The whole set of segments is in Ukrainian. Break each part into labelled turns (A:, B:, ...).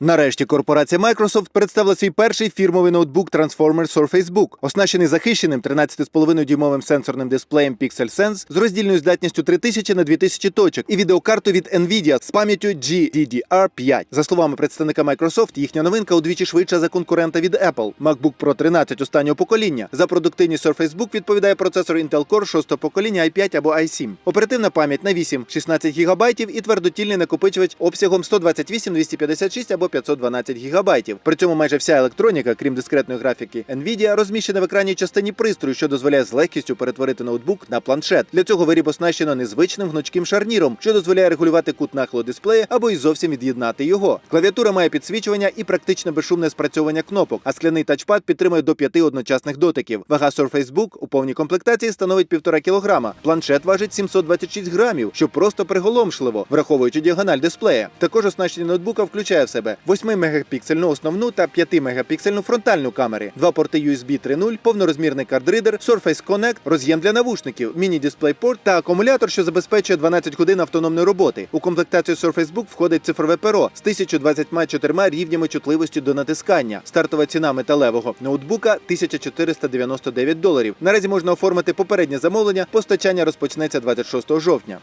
A: Нарешті корпорація Microsoft представила свій перший фірмовий ноутбук Transformers Surface Book, оснащений захищеним 13,5 дюймовим сенсорним дисплеєм Pixel Sense з роздільною здатністю 3000 на 2000 точок і відеокарту від Nvidia з пам'яттю GDDR5. За словами представника Microsoft, їхня новинка удвічі швидша за конкурента від Apple. MacBook Pro 13 останнього покоління. За продуктивність Surface Book відповідає процесор Intel Core 6 покоління i5 або i7. Оперативна пам'ять на 8-16 ГБ і твердотільний накопичувач обсягом 128, 256 або 512 ГБ. При цьому майже вся електроніка, крім дискретної графіки Nvidia, розміщена в екранній частині пристрою, що дозволяє з легкістю перетворити ноутбук на планшет. Для цього виріб оснащено незвичним гнучким шарніром, що дозволяє регулювати кут нахилу дисплея або й зовсім від'єднати його. Клавіатура має підсвічування і практичне безшумне спрацьовування кнопок, а скляний тачпад підтримує до п'яти одночасних дотиків. Вага Surface Book у повній комплектації становить 1,5 кг. Планшет важить 726 грамів, що просто приголомшливо, враховуючи діагональ дисплея. Також оснащення ноутбука включає в себе 8-мегапіксельну основну та 5-мегапіксельну фронтальну камери, два порти USB 3.0, повнорозмірний кардридер, Surface Connect, роз'єм для навушників, міні-дисплейпорт та акумулятор, що забезпечує 12 годин автономної роботи. У комплектацію Surface Book входить цифрове перо з 1024 рівнями чутливості до натискання. Стартова ціна металевого ноутбука 1499 доларів. Наразі можна оформити попереднє замовлення. Постачання розпочнеться 26 жовтня.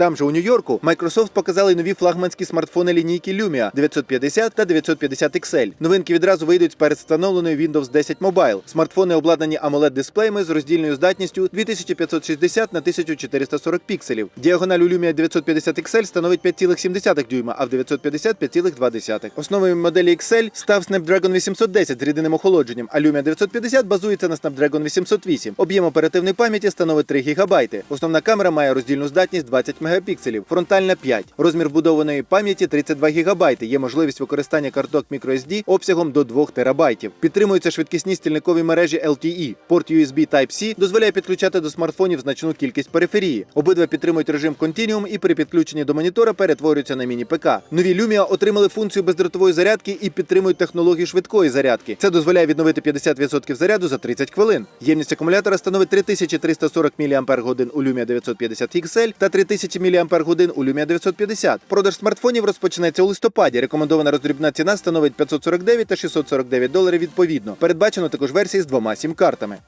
A: Там же у Нью-Йорку Microsoft показали нові флагманські смартфони лінійки Lumia 950 та 950 XL. Новинки відразу вийдуть з передвстановленою Windows 10 Mobile. Смартфони обладнані amoled дисплеями з роздільною здатністю 2560 на 1440 пікселів. Діагональ у Lumia 950 XL становить 5,7 дюйма, а в 950 5,2. Основою моделі XL став Snapdragon 810 з рідинним охолодженням, а Lumia 950 базується на Snapdragon 808. Об'єм оперативної пам'яті становить 3 ГБ. Основна камера має роздільну здатність 20 мегапікселів, фронтальна 5. Розмір вбудованої пам'яті 32 ГБ. Є можливість використання карток microSD обсягом до 2 ТБ. Підтримуються швидкісні стільникові мережі LTE. Порт USB Type-C дозволяє підключати до смартфонів значну кількість периферії. Обидва підтримують режим Continuum і при підключенні до монітора перетворюються на міні-ПК. Нові Lumia отримали функцію бездротової зарядки і підтримують технологію швидкої зарядки. Це дозволяє відновити 50% заряду за 30 хвилин. Ємність акумулятора становить 3340 мАч у Lumia 950 XL та 3000 мАч у Lumia 950. Продаж смартфонів розпочнеться у листопаді. Рекомендована роздрібна ціна становить 549 та 649 доларів відповідно. Передбачено також версії з двома сім-картами.